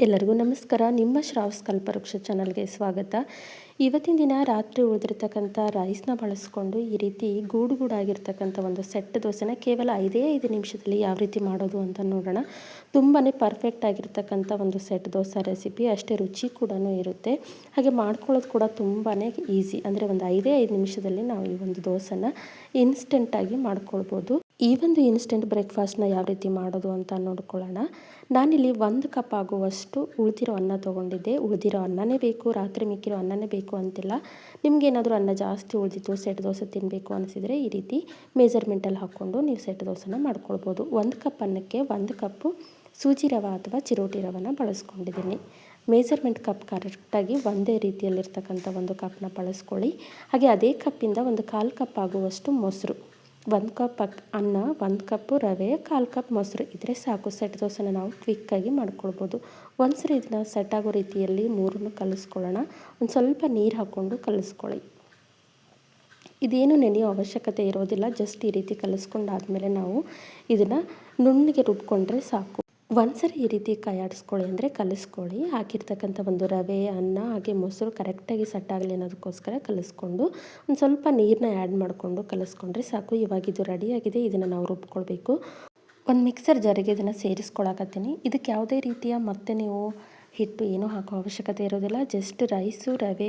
ಎಲ್ಲರಿಗೂ ನಮಸ್ಕಾರ. ನಿಮ್ಮ ಶ್ರಾವ್ಸ್ ಕಲ್ಪವೃಕ್ಷ ಚಾನಲ್ಗೆ ಸ್ವಾಗತ. ಇವತ್ತಿನ ದಿನ ರಾತ್ರಿ ಉಳಿದಿರ್ತಕ್ಕಂಥ ರೈಸ್ನ ಬಳಸ್ಕೊಂಡು ಈ ರೀತಿ ಗೂಡು ಗೂಡಾಗಿರ್ತಕ್ಕಂಥ ಒಂದು ಸೆಟ್ ದೋಸೆನ ಕೇವಲ ಐದೇ ಐದು ನಿಮಿಷದಲ್ಲಿ ಯಾವ ರೀತಿ ಮಾಡೋದು ಅಂತ ನೋಡೋಣ. ತುಂಬಾ ಪರ್ಫೆಕ್ಟ್ ಆಗಿರ್ತಕ್ಕಂಥ ಒಂದು ಸೆಟ್ ದೋಸೆ ರೆಸಿಪಿ. ಅಷ್ಟೇ ರುಚಿ ಕೂಡ ಇರುತ್ತೆ. ಹಾಗೆ ಮಾಡ್ಕೊಳ್ಳೋದು ಕೂಡ ತುಂಬಾ ಈಸಿ. ಅಂದರೆ ಒಂದು ಐದೇ ಐದು ನಿಮಿಷದಲ್ಲಿ ನಾವು ಈ ಒಂದು ದೋಸೆನ ಇನ್ಸ್ಟೆಂಟಾಗಿ ಮಾಡ್ಕೊಳ್ಬೋದು. ಈ ಒಂದು ಇನ್ಸ್ಟೆಂಟ್ ಬ್ರೇಕ್ಫಾಸ್ಟ್ನ ಯಾವ ರೀತಿ ಮಾಡೋದು ಅಂತ ನೋಡ್ಕೊಳ್ಳೋಣ. ನಾನಿಲ್ಲಿ ಒಂದು ಕಪ್ ಆಗುವಷ್ಟು ಉಳಿದಿರೋ ಅನ್ನ ತೊಗೊಂಡಿದ್ದೆ. ಉಳಿದಿರೋ ಅನ್ನನೇ ಬೇಕು, ರಾತ್ರಿ ಮಿಕ್ಕಿರೋ ಅನ್ನನೇ ಬೇಕು ಅಂತಿಲ್ಲ. ನಿಮಗೇನಾದರೂ ಅನ್ನ ಜಾಸ್ತಿ ಉಳಿದಿತ್ತು, ಸೆಟ್ ದೋಸೆ ತಿನ್ನಬೇಕು ಅನಿಸಿದರೆ ಈ ರೀತಿ ಮೇಜರ್ಮೆಂಟಲ್ಲಿ ಹಾಕ್ಕೊಂಡು ನೀವು ಸೆಟ್ ದೋಸೆನ ಮಾಡ್ಕೊಳ್ಬೋದು. ಒಂದು ಕಪ್ ಅನ್ನಕ್ಕೆ ಒಂದು ಕಪ್ಪು ಸೂಜಿ ರವ ಅಥವಾ ಚಿರೋಟಿ ರವನ ಬಳಸ್ಕೊಂಡಿದ್ದೀನಿ. ಮೇಜರ್ಮೆಂಟ್ ಕಪ್ ಕರೆಕ್ಟಾಗಿ ಒಂದೇ ರೀತಿಯಲ್ಲಿರ್ತಕ್ಕಂಥ ಒಂದು ಕಪ್ನ ಬಳಸ್ಕೊಳ್ಳಿ. ಹಾಗೆ ಅದೇ ಕಪ್ಪಿಂದ ಒಂದು ಕಾಲು ಕಪ್ ಆಗುವಷ್ಟು ಮೊಸರು. ಒಂದು ಕಪ್ ಅಕ್ ಅನ್ನ, ಒಂದು ಕಪ್ಪು ರವೆ, ಕಾಲು ಕಪ್ ಮೊಸರು ಇದ್ದರೆ ಸಾಕು. ಸೆಟ್ ದೋಸೆನ ನಾವು ಕ್ವಿಕ್ಕಾಗಿ ಮಾಡ್ಕೊಳ್ಬೋದು. ಒಂದು ಸರಿ ಇದನ್ನ ಸೆಟ್ ಆಗೋ ರೀತಿಯಲ್ಲಿ ಮೂರನ್ನು ಕಲಿಸ್ಕೊಳ್ಳೋಣ. ಒಂದು ಸ್ವಲ್ಪ ನೀರು ಹಾಕ್ಕೊಂಡು ಕಲಿಸ್ಕೊಳ್ಳಿ. ಇದೇನು ನೆನೆಯೋ ಅವಶ್ಯಕತೆ ಇರೋದಿಲ್ಲ. ಜಸ್ಟ್ ಈ ರೀತಿ ಕಲಿಸ್ಕೊಂಡಾದ್ಮೇಲೆ ನಾವು ಇದನ್ನು ನುಣ್ಣಗೆ ರುಬ್ಕೊಂಡ್ರೆ ಸಾಕು. ಒಂದ್ಸರಿ ಈ ರೀತಿ ಕೈಯಾಡಿಸ್ಕೊಳ್ಳಿ ಅಂದರೆ ಕಲಿಸ್ಕೊಳ್ಳಿ. ಹಾಕಿರ್ತಕ್ಕಂಥ ಒಂದು ರವೆ, ಅನ್ನ ಹಾಗೆ ಮೊಸರು ಕರೆಕ್ಟಾಗಿ ಸೆಟ್ ಆಗಲಿ ಅನ್ನೋದಕ್ಕೋಸ್ಕರ ಕಲಿಸ್ಕೊಂಡು ಒಂದು ಸ್ವಲ್ಪ ನೀರನ್ನ ಆ್ಯಡ್ ಮಾಡಿಕೊಂಡು ಕಲಿಸ್ಕೊಂಡ್ರೆ ಸಾಕು. ಇವಾಗ ಇದು ರೆಡಿಯಾಗಿದೆ ಇದನ್ನು ನಾವು ರುಬ್ಕೊಳ್ಬೇಕು. ಒಂದು ಮಿಕ್ಸರ್ ಜರಿಗೆ ಇದನ್ನು ಸೇರಿಸ್ಕೊಳಕತ್ತೀನಿ. ಇದಕ್ಕೆ ಯಾವುದೇ ರೀತಿಯ ಮತ್ತೆ ನೀವು ಹಿಟ್ಟು ಏನೂ ಹಾಕೋ ಅವಶ್ಯಕತೆ ಇರೋದಿಲ್ಲ. ಜಸ್ಟ್ ರೈಸು, ರವೆ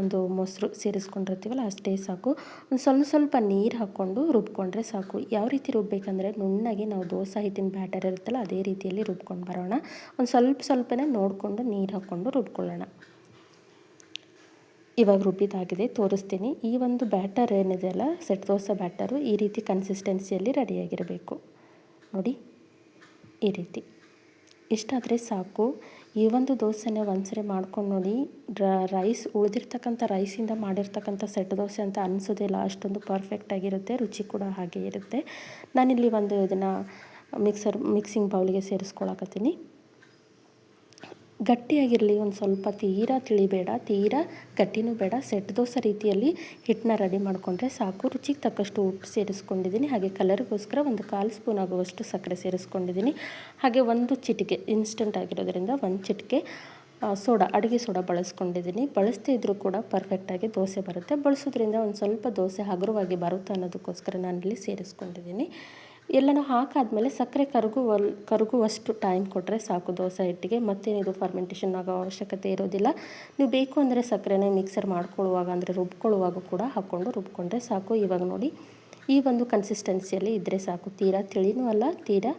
ಒಂದು ಮೊಸರು ಸೇರಿಸ್ಕೊಂಡಿರ್ತೀವಲ್ಲ ಅಷ್ಟೇ ಸಾಕು. ಒಂದು ಸ್ವಲ್ಪ ಸ್ವಲ್ಪ ನೀರು ಹಾಕ್ಕೊಂಡು ರುಬ್ಕೊಂಡ್ರೆ ಸಾಕು. ಯಾವ ರೀತಿ ರುಬ್ಬೇಕಂದ್ರೆ ನುಣ್ಣಗೆ ನಾವು ದೋಸೆ, ಹಿಟ್ಟಿನ ಬ್ಯಾಟರ್ ಇರುತ್ತಲ್ಲ ಅದೇ ರೀತಿಯಲ್ಲಿ ರುಬ್ಕೊಂಡು ಬರೋಣ. ಒಂದು ಸ್ವಲ್ಪ ಸ್ವಲ್ಪನೇ ನೋಡಿಕೊಂಡು ನೀರು ಹಾಕ್ಕೊಂಡು ರುಬ್ಕೊಳ್ಳೋಣ. ಇವಾಗ ರುಬ್ಬಿದಾಗಿದೆ ತೋರಿಸ್ತೀನಿ. ಈ ಒಂದು ಬ್ಯಾಟರ್ ಏನಿದೆ ಅಲ್ಲ ಸೆಟ್ ದೋಸೆ ಬ್ಯಾಟರು ಈ ರೀತಿ ಕನ್ಸಿಸ್ಟೆನ್ಸಿಯಲ್ಲಿ ರೆಡಿಯಾಗಿರಬೇಕು ನೋಡಿ, ಈ ರೀತಿ. ಇಷ್ಟಾದರೆ ಸಾಕು. ಈ ಒಂದು ದೋಸೆನ ಒಂದ್ಸರಿ ಮಾಡ್ಕೊಂಡು ನೋಡಿ. ರೈಸ್ ಉಳಿದಿರ್ತಕ್ಕಂಥ ರೈಸಿಂದ ಮಾಡಿರ್ತಕ್ಕಂಥ ಸೆಟ್ ದೋಸೆ ಅಂತ ಅನಿಸೋದಿಲ್ಲ. ಅಷ್ಟೊಂದು ಪರ್ಫೆಕ್ಟಾಗಿರುತ್ತೆ ರುಚಿ ಕೂಡ ಹಾಗೆ ಇರುತ್ತೆ. ನಾನಿಲ್ಲಿ ಒಂದು ಇದನ್ನು ಮಿಕ್ಸರ್ ಮಿಕ್ಸಿಂಗ್ ಬೌಲಿಗೆ ಸೇರಿಸ್ಕೊಳಕತ್ತೀನಿ. ಗಟ್ಟಿಯಾಗಿರಲಿ, ಒಂದು ಸ್ವಲ್ಪ ತೀರಾ ತಿಳಿಬೇಡ, ತೀರಾ ಗಟ್ಟಿನೂ ಬೇಡ, ಸೆಟ್ ದೋಸೆ ರೀತಿಯಲ್ಲಿ ಹಿಟ್ಟನ್ನ ರೆಡಿ ಮಾಡಿಕೊಂಡ್ರೆ ಸಾಕು. ರುಚಿಗೆ ತಕ್ಕಷ್ಟು ಉಪ್ಪು ಸೇರಿಸ್ಕೊಂಡಿದ್ದೀನಿ. ಹಾಗೆ ಕಲರ್ಗೋಸ್ಕರ ಒಂದು ಕಾಲು ಸ್ಪೂನ್ ಆಗುವಷ್ಟು ಸಕ್ಕರೆ ಸೇರಿಸ್ಕೊಂಡಿದ್ದೀನಿ. ಹಾಗೆ ಒಂದು ಚಿಟಿಕೆ ಇನ್ಸ್ಟೆಂಟ್ ಆಗಿರೋದ್ರಿಂದ ಒಂದು ಚಿಟಿಕೆ ಸೋಡಾ, ಅಡುಗೆ ಸೋಡಾ ಬಳಸ್ಕೊಂಡಿದ್ದೀನಿ. ಬಳಸ್ತೇ ಇದ್ದರೂ ಕೂಡ ಪರ್ಫೆಕ್ಟಾಗಿ ದೋಸೆ ಬರುತ್ತೆ. ಬಳಸೋದ್ರಿಂದ ಒಂದು ಸ್ವಲ್ಪ ದೋಸೆ ಹಗುರವಾಗಿ ಬರುತ್ತೆ ಅನ್ನೋದಕ್ಕೋಸ್ಕರ ನಾನಿಲ್ಲಿ ಸೇರಿಸ್ಕೊಂಡಿದ್ದೀನಿ. ಎಲ್ಲನೂ ಹಾಕಾದಮೇಲೆ ಸಕ್ಕರೆ ಕರಗುವಲ್, ಕರಗುವಷ್ಟು ಟೈಮ್ ಕೊಟ್ಟರೆ ಸಾಕು ದೋಸೆ ಹಿಟ್ಟಿಗೆ. ಮತ್ತೇನಿದು ಫರ್ಮೆಂಟೇಷನ್ ಆಗೋ ಅವಶ್ಯಕತೆ ಇರೋದಿಲ್ಲ. ನೀವು ಬೇಕು ಅಂದರೆ ಸಕ್ಕರೆನ ಮಿಕ್ಸರ್ ಮಾಡ್ಕೊಳ್ಳುವಾಗ ಅಂದರೆ ರುಬ್ಕೊಳ್ಳುವಾಗ ಕೂಡ ಹಾಕ್ಕೊಂಡು ರುಬ್ಕೊಂಡ್ರೆ ಸಾಕು. ಇವಾಗ ನೋಡಿ, ಈ ಒಂದು ಕನ್ಸಿಸ್ಟೆನ್ಸಿಯಲ್ಲಿ ಇದ್ದರೆ ಸಾಕು. ತೀರಾ ತಿಳಿನೂ ಅಲ್ಲ, ತೀರಾ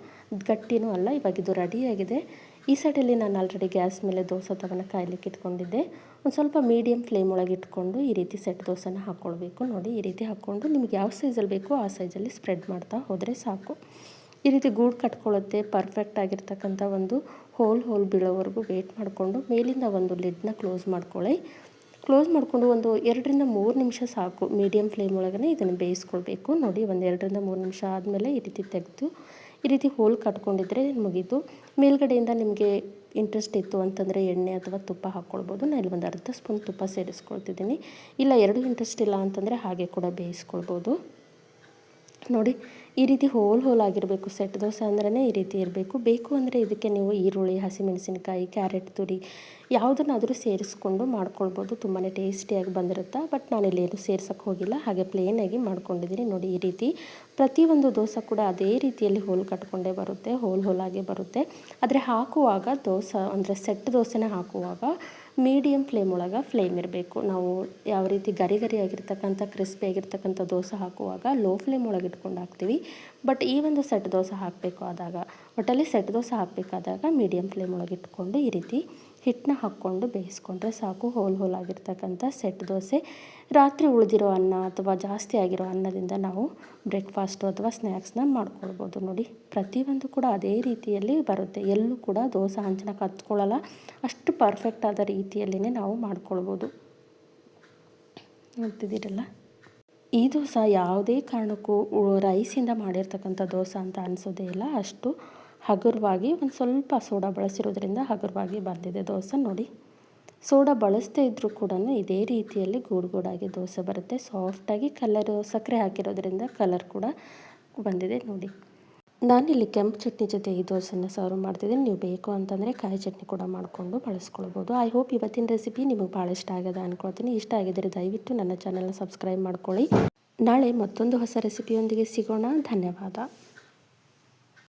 ಗಟ್ಟಿನೂ ಅಲ್ಲ. ಇವಾಗ ಇದು ರೆಡಿಯಾಗಿದೆ ಈ ಸೈಡಲ್ಲಿ ನಾನು ಆಲ್ರೆಡಿ ಗ್ಯಾಸ್ ಮೇಲೆ ದೋಸೆ ತಗೊಂಡು ಕಾಯ್ಲಿಕ್ಕೆ ಇಟ್ಕೊಂಡಿದ್ದೆ. ಒಂದು ಸ್ವಲ್ಪ ಮೀಡಿಯಮ್ ಫ್ಲೇಮ್ ಒಳಗೆ ಇಟ್ಕೊಂಡು ಈ ರೀತಿ ಸೆಟ್ ದೋಸೆನ ಹಾಕ್ಕೊಳ್ಬೇಕು. ನೋಡಿ, ಈ ರೀತಿ ಹಾಕ್ಕೊಂಡು ನಿಮ್ಗೆ ಯಾವ ಸೈಜಲ್ಲಿ ಬೇಕೋ ಆ ಸೈಜಲ್ಲಿ ಸ್ಪ್ರೆಡ್ ಮಾಡ್ತಾ ಹೋದರೆ ಸಾಕು. ಈ ರೀತಿ ಗೂಡು ಕಟ್ಕೊಳ್ಳುತ್ತೆ. ಪರ್ಫೆಕ್ಟ್ ಆಗಿರ್ತಕ್ಕಂಥ ಒಂದು ಹೋಲ್ ಹೋಲ್ ಬೀಳೋವರೆಗೂ ವೇಟ್ ಮಾಡಿಕೊಂಡು ಮೇಲಿಂದ ಒಂದು ಲಿಡ್ನ ಕ್ಲೋಸ್ ಮಾಡ್ಕೊಳ್ಳಿ. ಕ್ಲೋಸ್ ಮಾಡಿಕೊಂಡು ಒಂದು ಎರಡರಿಂದ ಮೂರು ನಿಮಿಷ ಸಾಕು. ಮೀಡಿಯಮ್ ಫ್ಲೇಮ್ ಒಳಗೇ ಇದನ್ನು ಬೇಯಿಸ್ಕೊಳ್ಬೇಕು. ನೋಡಿ, ಒಂದು ಎರಡರಿಂದ ಮೂರು ನಿಮಿಷ ಆದಮೇಲೆ ಈ ರೀತಿ ತೆಗೆದು, ಈ ರೀತಿ ಹೋಲ್ ಕಟ್ಕೊಂಡಿದ್ರೆ ಮುಗೀತು. ಮೇಲ್ಗಡೆಯಿಂದ ನಿಮಗೆ ಇಂಟ್ರೆಸ್ಟ್ ಇತ್ತು ಅಂತಂದರೆ ಎಣ್ಣೆ ಅಥವಾ ತುಪ್ಪ ಹಾಕ್ಕೊಳ್ಬೋದು ನಾನು ಇಲ್ಲಿ ಒಂದು ಅರ್ಧ ಸ್ಪೂನ್ ತುಪ್ಪ ಸೇರಿಸ್ಕೊಳ್ತಿದ್ದೀನಿ. ಇಲ್ಲ, ಎರಡು ಇಂಟ್ರೆಸ್ಟ್ ಇಲ್ಲ ಅಂತಂದರೆ ಹಾಗೆ ಕೂಡ ಬೇಯಿಸ್ಕೊಳ್ಬೋದು. ನೋಡಿ, ಈ ರೀತಿ ಹೋಲ್ ಹೋಲ್ ಆಗಿರಬೇಕು, ಸೆಟ್ ದೋಸೆ ಅಂದ್ರೇ ಈ ರೀತಿ ಇರಬೇಕು. ಬೇಕು ಅಂದರೆ ಇದಕ್ಕೆ ನೀವು ಈರುಳ್ಳಿ, ಹಸಿಮೆಣಸಿನಕಾಯಿ, ಕ್ಯಾರೆಟ್ ತುರಿ ಯಾವುದನ್ನಾದರೂ ಸೇರಿಸ್ಕೊಂಡು ಮಾಡ್ಕೊಳ್ಬೋದು. ತುಂಬಾ ಟೇಸ್ಟಿಯಾಗಿ ಬಂದಿರುತ್ತೆ. ಬಟ್ ನಾನಿಲ್ಲಿ ಏನು ಸೇರ್ಸೋಕ್ಕೆ ಹೋಗಿಲ್ಲ. ಹಾಗೆ ಪ್ಲೇನಾಗಿ ಮಾಡ್ಕೊಂಡಿದ್ದೀನಿ. ನೋಡಿ, ಈ ರೀತಿ ಪ್ರತಿಯೊಂದು ದೋಸೆ ಕೂಡ ಅದೇ ರೀತಿಯಲ್ಲಿ ಹೋಲ್ ಕಟ್ಕೊಂಡೇ ಬರುತ್ತೆ, ಹೋಲ್ ಹೋಲಾಗೆ ಬರುತ್ತೆ. ಆದರೆ ಹಾಕುವಾಗ ದೋಸೆ ಅಂದರೆ ಸೆಟ್ ದೋಸೆನೇ ಹಾಕುವಾಗ ಮೀಡಿಯಮ್ ಫ್ಲೇಮ್ ಒಳಗೆ ಫ್ಲೇಮ್ ಇರಬೇಕು. ನಾವು ಯಾವ ರೀತಿ ಗರಿ ಗರಿ ಆಗಿರ್ತಕ್ಕಂಥ ಕ್ರಿಸ್ಪಿ ಆಗಿರ್ತಕ್ಕಂಥ ದೋಸೆ ಹಾಕುವಾಗ ಲೋ ಫ್ಲೇಮ್ ಒಳಗೆ ಇಟ್ಕೊಂಡು ಹಾಕ್ತೀವಿ. ಬಟ್ ಈ ಒಂದು ಸೆಟ್ ದೋಸೆ ಹಾಕಬೇಕು ಆದಾಗ, ಒಟ್ಟಲ್ಲಿ ಸೆಟ್ ದೋಸೆ ಹಾಕಬೇಕಾದಾಗ ಮೀಡಿಯಮ್ ಫ್ಲೇಮ್ ಒಳಗೆ ಇಟ್ಕೊಂಡು ಈ ರೀತಿ ಹಿಟ್ಟನ್ನ ಹಾಕ್ಕೊಂಡು ಬೇಯಿಸ್ಕೊಂಡ್ರೆ ಸಾಕು. ಹೋಲ್ ಹೋಲ್ ಆಗಿರ್ತಕ್ಕಂಥ ಸೆಟ್ ದೋಸೆ. ರಾತ್ರಿ ಉಳಿದಿರೋ ಅನ್ನ ಅಥವಾ ಜಾಸ್ತಿ ಆಗಿರೋ ಅನ್ನದಿಂದ ನಾವು ಬ್ರೇಕ್ಫಾಸ್ಟು ಅಥವಾ ಸ್ನ್ಯಾಕ್ಸ್ನ ಮಾಡ್ಕೊಳ್ಬೋದು. ನೋಡಿ, ಪ್ರತಿಯೊಂದು ಕೂಡ ಅದೇ ರೀತಿಯಲ್ಲಿ ಬರುತ್ತೆ. ಎಲ್ಲೂ ಕೂಡ ದೋಸೆ, ಹಂಚನ ಕತ್ಕೊಳ್ಳಲ್ಲ. ಅಷ್ಟು ಪರ್ಫೆಕ್ಟ್ ಆದ ರೀತಿಯಲ್ಲಿನೇ ನಾವು ಮಾಡ್ಕೊಳ್ಬೋದು. ನೋಡ್ತಿದ್ದೀರಲ್ಲ? ಈ ದೋಸೆ ಯಾವುದೇ ಕಾರಣಕ್ಕೂ ರೈಸಿಂದ ಮಾಡಿರ್ತಕ್ಕಂಥ ದೋಸೆ ಅಂತ ಅನಿಸೋದೇ ಇಲ್ಲ. ಅಷ್ಟು ಹಗುರವಾಗಿ ಒಂದು ಸ್ವಲ್ಪ ಸೋಡಾ ಬಳಸಿರೋದ್ರಿಂದ ಹಗುರವಾಗಿ ಬಂದಿದೆ ದೋಸೆ. ನೋಡಿ ಸೋಡಾ ಬಳಸದೇ ಇದ್ದರೂ ಕೂಡ ಇದೇ ರೀತಿಯಲ್ಲಿ ಗೂಡು ಗೂಡಾಗಿ ದೋಸೆ ಬರುತ್ತೆ. ಸಾಫ್ಟಾಗಿ ಕಲರು ಸಕ್ಕರೆ ಹಾಕಿರೋದ್ರಿಂದ ಕಲರ್ ಕೂಡ ಬಂದಿದೆ ನೋಡಿ. ನಾನಿಲ್ಲಿ ಕೆಂಪು ಚಟ್ನಿ ಜೊತೆ ಈ ದೋಸೆನ ಸರ್ವ್ ಮಾಡ್ತಿದ್ದೀನಿ. ನೀವು ಬೇಕು ಅಂತಂದರೆ ಕಾಯಿ ಚಟ್ನಿ ಕೂಡ ಮಾಡಿಕೊಂಡು ಬಳಸ್ಕೊಳ್ಬೋದು. ಐ ಹೋಪ್ ಇವತ್ತಿನ ರೆಸಿಪಿ ನಿಮಗೆ ಭಾಳ ಇಷ್ಟ ಆಗಿದೆ ಅಂದ್ಕೊಳ್ತೀನಿ ಇಷ್ಟ ಆಗಿದ್ದರೆ ದಯವಿಟ್ಟು ನನ್ನ ಚಾನಲ್ನ ಸಬ್ಸ್ಕ್ರೈಬ್ ಮಾಡ್ಕೊಳ್ಳಿ. ನಾಳೆ ಮತ್ತೊಂದು ಹೊಸ ರೆಸಿಪಿಯೊಂದಿಗೆ ಸಿಗೋಣ. ಧನ್ಯವಾದ.